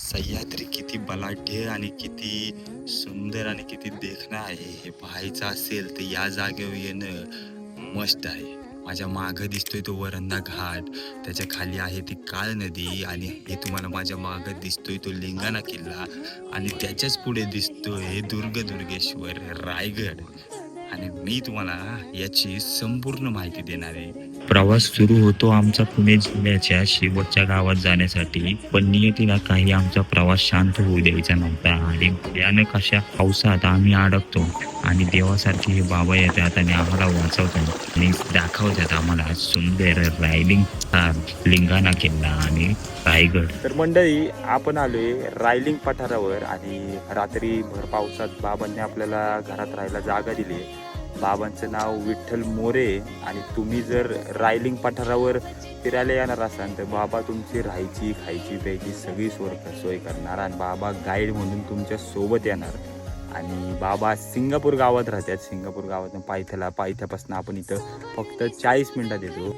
सह्याद्री किती बलाढ्य आणि किती सुंदर आणि किती देखणं आहे हे पाहायचं असेल तर या जागेवर येणं मस्त आहे. माझ्या मागं दिसतोय तो वरंदा घाट. त्याच्याखाली आहे ती काळ नदी आणि हे तुम्हाला माझ्या मागं दिसतोय तो लिंगाणा किल्ला. आणि त्याच्याच पुढे दिसतोय दुर्ग दुर्गेश्वर रायगड. आणि मी तुम्हाला याची संपूर्ण माहिती देणार आहे. प्रवास सुरू होतो आमचा पुणे जिल्ह्याच्या शेवटच्या गावात जाण्यासाठी. पण नियतीला काही आमचा प्रवास शांत होऊ द्यायचा नव्हता आणि भयानक अशा पावसात आम्ही अडकतो. आणि देवासारखे हे बाबा येतात आणि आम्हाला वाचवतात आणि दाखवतात आम्हाला. सुंदर रायलिंग लिंगाणा किल्ला आणि रायगड. तर मंडळी आपण आलोय रायलिंग पठारावर आणि रात्री भर पावसात बाबांनी आपल्याला घरात राहायला जागा दिली. बाबांचं नाव विठ्ठल मोरे आणि तुम्ही जर रायलिंग पठारावर फिरायला येणार असाल तर बाबा तुमची राहायची खायची प्यायची सगळी सोय सोय करणार आणि बाबा गाईड म्हणून तुमच्यासोबत येणार. आणि बाबा सिंगापूर गावात राहतात. सिंगापूर गावातून पायथ्याला पायथ्यापासून आपण इथं फक्त चाळीस मिनिटात येतो.